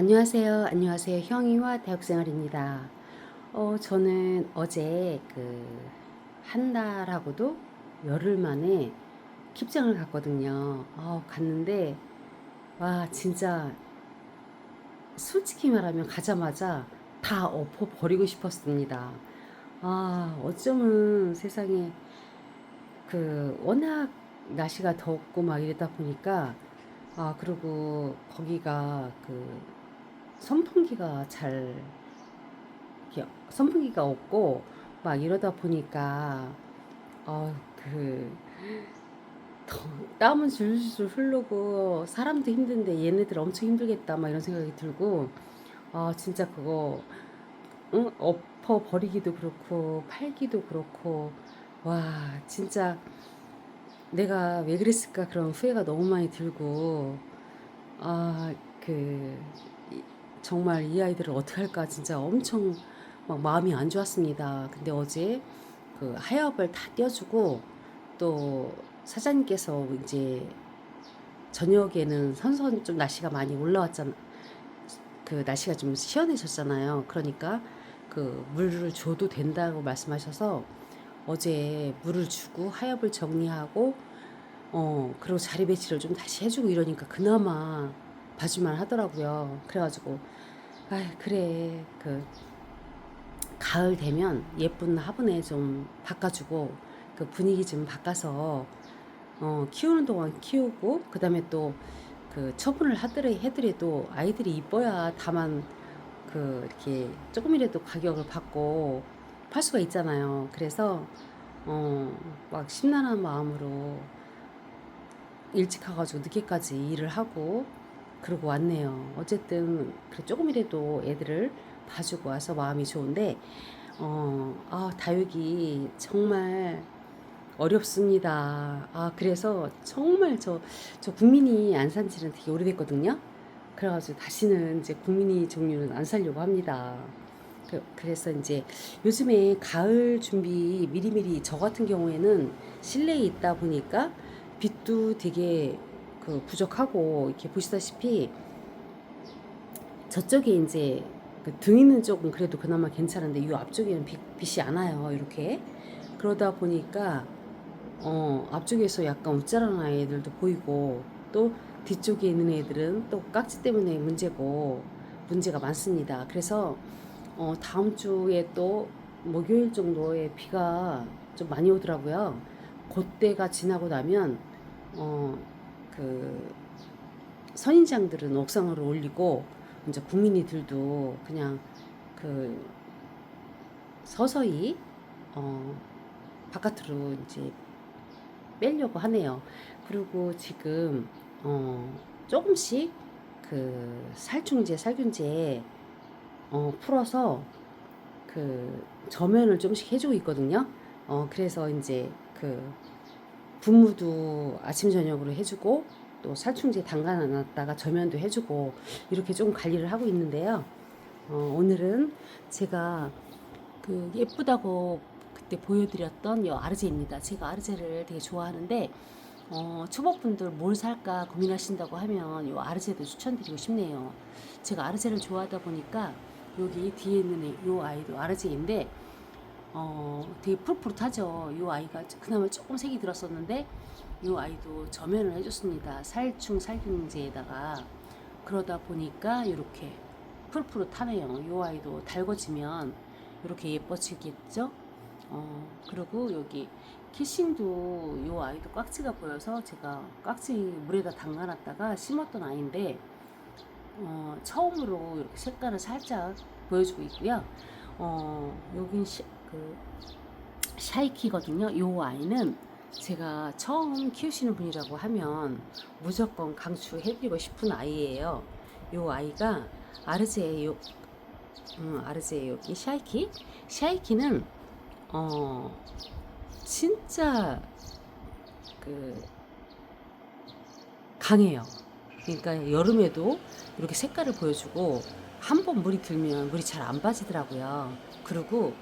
안녕하세요. 안녕하세요. 형이와 대학생활입니다. 어, 저는 어제 그 한 달하고도 열흘 만에 킵장을 갔거든요. 어, 갔는데 와 진짜 솔직히 말하면 가자마자 다 엎어 버리고 싶었습니다. 아 어쩌면 세상에 그 워낙 날씨가 덥고 막 이러다 보니까 아 그리고 거기가 그 선풍기가 잘 선풍기가 없고 막 이러다 보니까 어그 땀은 줄줄 흐르고 사람도 힘든데 얘네들 엄청 힘들겠다 막 이런 생각이 들고 아 진짜 그거 응? 엎어 버리기도 그렇고 팔기도 그렇고 와 진짜 내가 왜 그랬을까 그런 후회가 너무 많이 들고 아그 정말 이 아이들을 어떻게 할까 진짜 엄청 막 마음이 안 좋았습니다. 근데 어제 그 하엽을 다 떼어주고 또 사장님께서 이제 저녁에는 선선 좀 날씨가 많이 올라왔잖아. 그 날씨가 좀 시원해졌잖아요. 그러니까 그 물을 줘도 된다고 말씀하셔서 어제 물을 주고 하엽을 정리하고 어 그리고 자리 배치를 좀 다시 해주고 이러니까 그나마 봐줄만 하더라고요. 그래가지고 아 그래 그 가을 되면 예쁜 화분에 좀 바꿔주고 그 분위기 좀 바꿔서 어 키우는 동안 키우고 그다음에 또 그 처분을 하더라 해더라도 아이들이 이뻐야 다만 그 이렇게 조금이라도 가격을 받고 팔 수가 있잖아요. 그래서 어 막 심란한 마음으로 일찍 가가지고 늦게까지 일을 하고 그러고 왔네요. 어쨌든 조금이라도 애들을 봐주고 와서 마음이 좋은데 어, 아, 다육이 정말 어렵습니다. 아, 그래서 정말 저, 저 국민이 안 산 지는 되게 오래됐거든요. 그래가지고 다시는 이제 국민이 종류는 안 살려고 합니다. 그, 그래서 이제 요즘에 가을 준비 미리미리 저 같은 경우에는 실내에 있다 보니까 빛도 되게 그 부족하고 이렇게 보시다시피 저쪽에 이제 그 등 있는 쪽은 그래도 그나마 괜찮은데 이 앞쪽에는 빛, 빛이 안 와요 이렇게. 그러다 보니까 어 앞쪽에서 약간 웃자라는 아이들도 보이고 또 뒤쪽에 있는 애들은 또 깍지 때문에 문제고 문제가 많습니다. 그래서 어 다음 주에 또 목요일 정도에 비가 좀 많이 오더라고요. 그때가 지나고 나면 어 그 선인장들은 옥상으로 올리고 이제 국민이들도 그냥 그 서서히 어 바깥으로 이제 빼려고 하네요. 그리고 지금 어 조금씩 그 살충제, 살균제 어 풀어서 그 저면을 조금씩 해주고 있거든요. 어 그래서 이제 그 분무도 아침 저녁으로 해주고 또 살충제 담가놨다가 저면도 해주고 이렇게 조금 관리를 하고 있는데요. 어, 오늘은 제가 그 예쁘다고 그때 보여드렸던 이 아르제입니다. 제가 아르제를 되게 좋아하는데 어, 초보분들 뭘 살까 고민하신다고 하면 이 아르제도 추천드리고 싶네요. 제가 아르제를 좋아하다 보니까 여기 뒤에 있는 이 아이도 아르제인데 어, 되게 푸릇푸릇하죠. 이 아이가 그나마 조금 색이 들었었는데 이 아이도 저면을 해줬습니다. 살충 살균제에다가 그러다 보니까 이렇게 푸릇푸릇하네요. 이 아이도 달궈지면 이렇게 예뻐지겠죠. 어, 그리고 여기 키싱도 이 아이도 깍지가 보여서 제가 깍지 물에다 담가놨다가 심었던 아이인데 어, 처음으로 이렇게 색깔을 살짝 보여주고 있고요. 어, 여긴 시, 그 샤이키거든요. 이 아이는 제가 처음 키우시는 분이라고 하면 무조건 강추해드리고 싶은 아이예요. 이 아이가 아르제요, 음, 아르제 여기 샤이키. 샤이키는 어 진짜 그 강해요. 그러니까 여름에도 이렇게 색깔을 보여주고 한 번 물이 들면 물이 잘 안 빠지더라고요. 그리고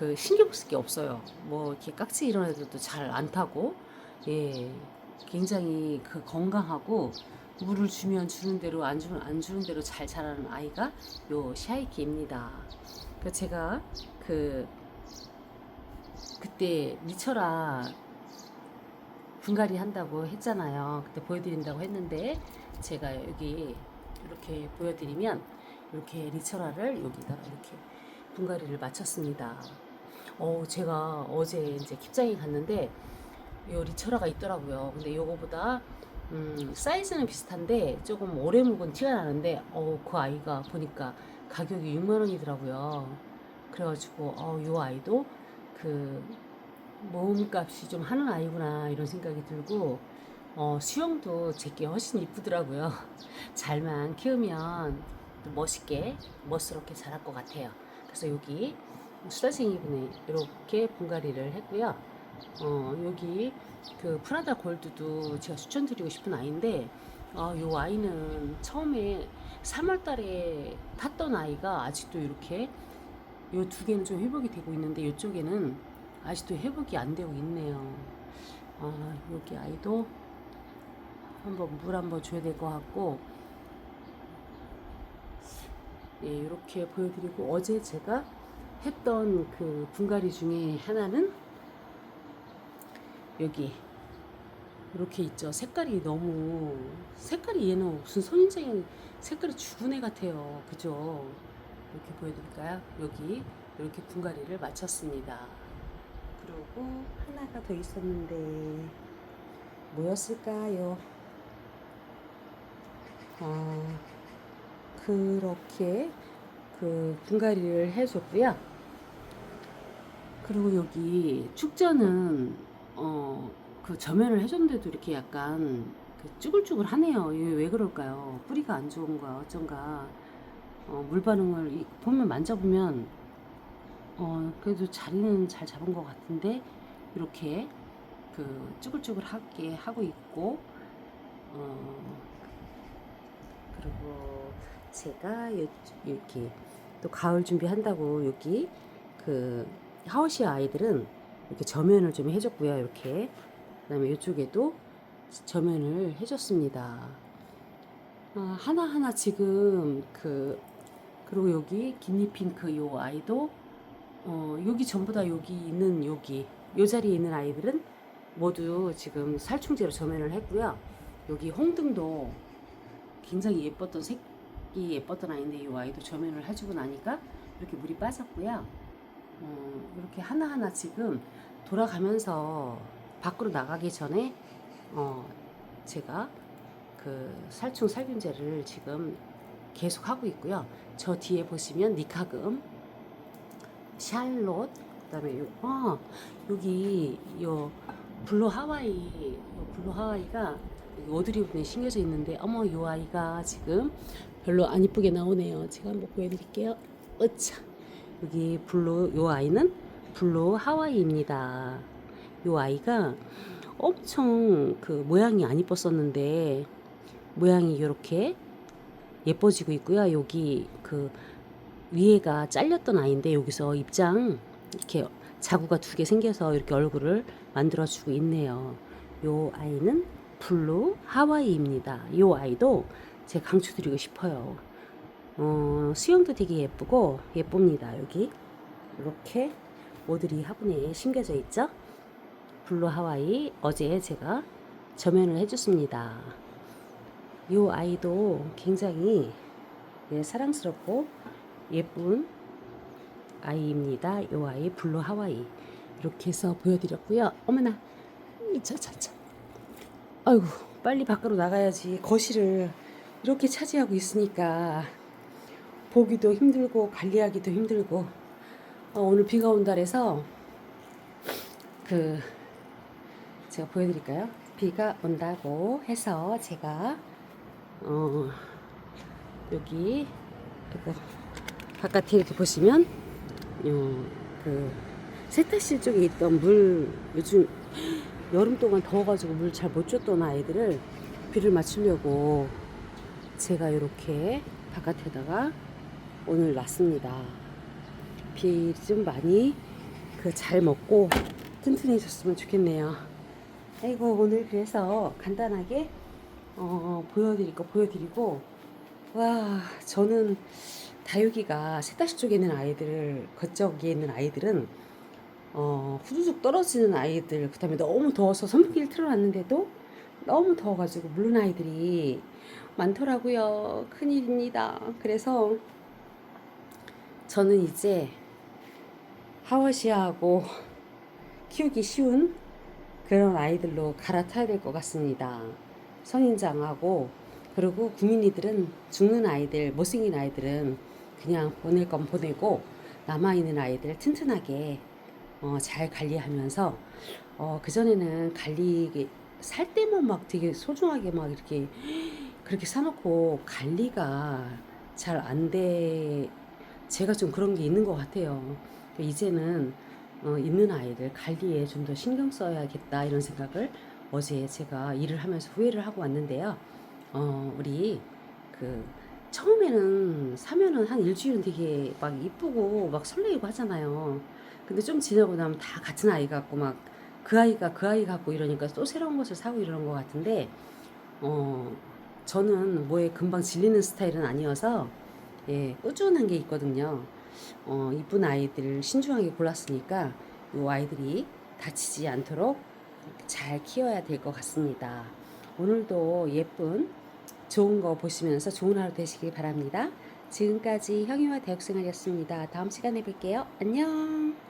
그 신경 쓸 게 없어요. 뭐 이렇게 깍지 이런 애들도 잘 안 타고 예 굉장히 그 건강하고 물을 주면 주는 대로 안 주는 안 주는 대로 잘 자라는 아이가 요 샤이키입니다. 그 제가 그 그때 리처라 분갈이 한다고 했잖아요. 그때 보여드린다고 했는데 제가 여기 이렇게 보여드리면 이렇게 리처라를 여기다가 이렇게 분갈이를 마쳤습니다. 어 제가 어제 이제 킵장에 갔는데 요 리처라가 있더라고요. 근데 요거보다 음, 사이즈는 비슷한데 조금 오래 묵은 티가 나는데 어, 그 아이가 보니까 가격이 6만 원이더라고요. 그래가지고 어, 요 아이도 그 모음값이 좀 하는 아이구나 이런 생각이 들고 어, 수영도 제게 훨씬 이쁘더라고요. 잘만 키우면 또 멋있게 멋스럽게 자랄 것 같아요. 그래서 여기 수다쟁이 분에 이렇게 분갈이를 했고요. 어, 여기 그 프라다 골드도 제가 추천드리고 싶은 아이인데 어, 요 아이는 처음에 3월 달에 탔던 아이가 아직도 이렇게 요두 개는 좀 회복이 되고 있는데 이쪽에는 아직도 회복이 안 되고 있네요. 아, 여기 아이도 한번 물 한번 줘야 될 것 같고 예, 이렇게 보여드리고 어제 제가 했던 그 분갈이 중에 하나는 여기 이렇게 있죠. 색깔이 너무 색깔이 얘는 무슨 선인장이 색깔이 죽은 애 같아요. 그죠? 이렇게 보여드릴까요? 여기 이렇게 분갈이를 마쳤습니다. 그리고 하나가 더 있었는데 뭐였을까요? 아 그렇게 그 분갈이를 해줬고요. 그리고 여기 축전은 어그 점연을 해줬는데도 이렇게 약간 그 쭈글쭈글하네요. 이게 왜 그럴까요? 뿌리가 안 좋은 거야 어쩐가. 어, 물 반응을 이- 보면 만져보면 어 그래도 자리는 잘 잡은 것 같은데 이렇게 그 쭈글쭈글하게 하고 있고 어 그리고 제가 요, 이렇게 또 가을 준비한다고 여기 그 하우시아 아이들은 이렇게 저면을 좀 해줬고요. 이렇게 그 다음에 이쪽에도 저면을 해줬습니다. 아, 하나하나 지금 그 그리고 여기 김니핑크 요 아이도 어 여기 전부 다 여기 있는 여기 요 자리에 있는 아이들은 모두 지금 살충제로 저면을 했고요. 여기 홍등도 굉장히 예뻤던 색이 예뻤던 아이인데 이 아이도 저면을 해주고 나니까 이렇게 물이 빠졌고요. 어, 이렇게 하나하나 지금 돌아가면서 밖으로 나가기 전에 어, 제가 그 살충 살균제를 지금 계속 하고 있고요. 저 뒤에 보시면 니카금, 샬롯, 그다음에 요, 아, 여기 요 블루 하와이, 요 블루 하와이가 여기 오드리 부분에 심겨져 있는데 어머 요 아이가 지금 별로 안 이쁘게 나오네요. 제가 한번 보여드릴게요. 으차 여기 블루 요 아이는 블루 하와이입니다. 요 아이가 엄청 그 모양이 안 이뻤었는데 모양이 이렇게 예뻐지고 있고요. 여기 그 위에가 잘렸던 아이인데 여기서 입장 이렇게 자구가 두 개 생겨서 이렇게 얼굴을 만들어주고 있네요. 요 아이는 블루 하와이입니다. 요 아이도 제가 강추드리고 싶어요. 어, 수영도 되게 예쁘고 예쁩니다. 여기 이렇게 모들이 화분에 심겨져 있죠. 블루 하와이 어제 제가 저면을 해줬습니다. 요 아이도 굉장히 예, 사랑스럽고 예쁜 아이입니다. 요 아이 블루 하와이 이렇게 해서 보여드렸고요. 어머나 차차차 아이고 빨리 밖으로 나가야지 거실을 이렇게 차지하고 있으니까 보기도 힘들고 관리하기도 힘들고 어, 오늘 비가 온다 그래서 그 제가 보여드릴까요? 비가 온다고 해서 제가 어 여기 이거 바깥에 이렇게 보시면 요그 세탁실 쪽에 있던 물 요즘 여름 동안 더워가지고 물 잘 못 줬던 아이들을 비를 맞추려고 제가 이렇게 바깥에다가 오늘 놨습니다. 비 좀 많이 그 잘 먹고 튼튼해졌으면 좋겠네요. 아이고 오늘 그래서 간단하게 어, 보여드릴 거 보여드리고 와 저는 다육이가 세타시 쪽에 있는 아이들 그쪽에 있는 아이들은 어, 후두둑 떨어지는 아이들 그다음에 너무 더워서 선풍기를 틀어놨는데도 너무 더워가지고 물른 아이들이 많더라고요 큰일입니다 그래서 저는 이제 하와시아하고 키우기 쉬운 그런 아이들로 갈아타야 될 것 같습니다. 선인장하고 그리고 구민이들은 죽는 아이들, 못생긴 아이들은 그냥 보낼 건 보내고 남아 있는 아이들 튼튼하게 어, 잘 관리하면서 어, 그 전에는 관리 살 때만 막 되게 소중하게 막 이렇게 그렇게 사놓고 관리가 잘 안 돼. 제가 좀 그런 게 있는 것 같아요. 이제는 어, 있는 아이들 관리에 좀 더 신경 써야겠다 이런 생각을 어제 제가 일을 하면서 후회를 하고 왔는데요. 어, 우리 그 처음에는 사면은 한 일주일은 되게 막 이쁘고 막 설레이고 하잖아요. 근데 좀 지나고 나면 다 같은 아이 같고 막 그 아이가 그 아이 같고 이러니까 또 새로운 것을 사고 이러는 것 같은데 어, 저는 뭐에 금방 질리는 스타일은 아니어서 예, 꾸준한 게 있거든요. 어, 이쁜 아이들 신중하게 골랐으니까 이 아이들이 다치지 않도록 잘 키워야 될 것 같습니다. 오늘도 예쁜 좋은 거 보시면서 좋은 하루 되시길 바랍니다. 지금까지 형이와 대학생활이었습니다. 다음 시간에 뵐게요. 안녕.